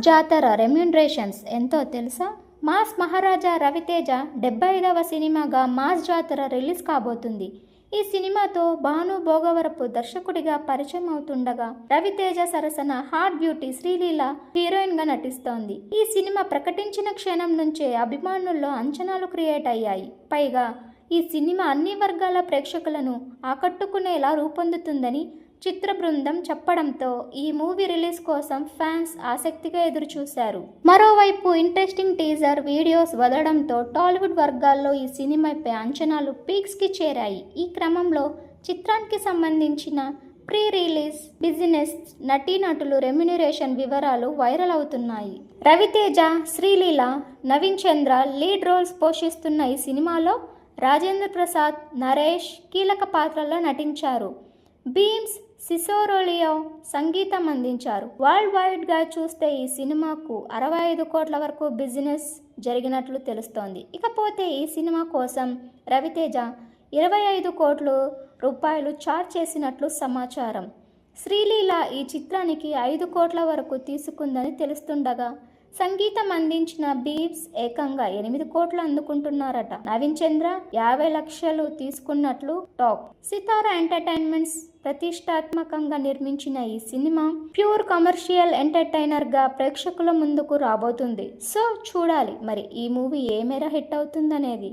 జాతర రెమ్యూనరేషన్స్ ఎంతో తెలుసా? మాస్ మహారాజా రవితేజ డెబ్బై ఐదవ సినిమాగా మాస్ జాతర రిలీజ్ కాబోతుంది. ఈ సినిమాతో భాను భోగవరపు దర్శకుడిగా పరిచయం అవుతుండగా రవితేజ సరసన హాట్ బ్యూటీ శ్రీలీల హీరోయిన్గా నటిస్తోంది. ఈ సినిమా ప్రకటించిన క్షణం నుంచే అభిమానుల్లో అంచనాలు క్రియేట్ అయ్యాయి. పైగా ఈ సినిమా అన్ని వర్గాల ప్రేక్షకులను ఆకట్టుకునేలా రూపొందుతుందని చిత్ర బృందం చెప్పడంతో ఈ మూవీ రిలీజ్ కోసం ఫ్యాన్స్ ఆసక్తిగా ఎదురుచూశారు. మరోవైపు ఇంట్రెస్టింగ్ టీజర్ వీడియోస్ వదలడంతో టాలీవుడ్ వర్గాల్లో ఈ సినిమాపై అంచనాలు పీక్స్కి చేరాయి. ఈ క్రమంలో చిత్రానికి సంబంధించిన ప్రీ రిలీజ్ బిజినెస్ నటీనటులు రెమ్యునరేషన్ వివరాలు వైరల్ అవుతున్నాయి. రవితేజ శ్రీలీల నవీన్ చంద్ర లీడ్ రోల్స్ పోషిస్తున్న ఈ సినిమాలో రాజేంద్ర ప్రసాద్ నరేష్ కీలక పాత్రల్లో నటించారు. బీమ్స్ సిసోరోలియో సంగీతం అందించారు వరల్డ్ వైడ్గా చూస్తే ఈ సినిమాకు అరవై ఐదు కోట్ల వరకు బిజినెస్ జరిగినట్లు తెలుస్తోంది. ఇకపోతే ఈ సినిమా కోసం రవితేజ ఇరవై ఐదు కోట్లు రూపాయలు చార్జ్ చేసినట్లు సమాచారం. శ్రీలీల ఈ చిత్రానికి ఐదు కోట్ల వరకు తీసుకుందని తెలుస్తుండగా సంగీతం అందించిన బీప్స్ ఏకంగా ఎనిమిది కోట్లు అందుకుంటున్నారట. నవీన్ చంద్ర యాభై లక్షలు తీసుకున్నట్లు టాక్. సితారా ఎంటర్టైన్మెంట్స్ ప్రతిష్టాత్మకంగా నిర్మించిన ఈ సినిమా ప్యూర్ కమర్షియల్ ఎంటర్టైనర్గా ప్రేక్షకుల ముందుకు రాబోతుంది. సో చూడాలి. మరి ఈ మూవీ ఏ మేర హిట్ అవుతుందనేది.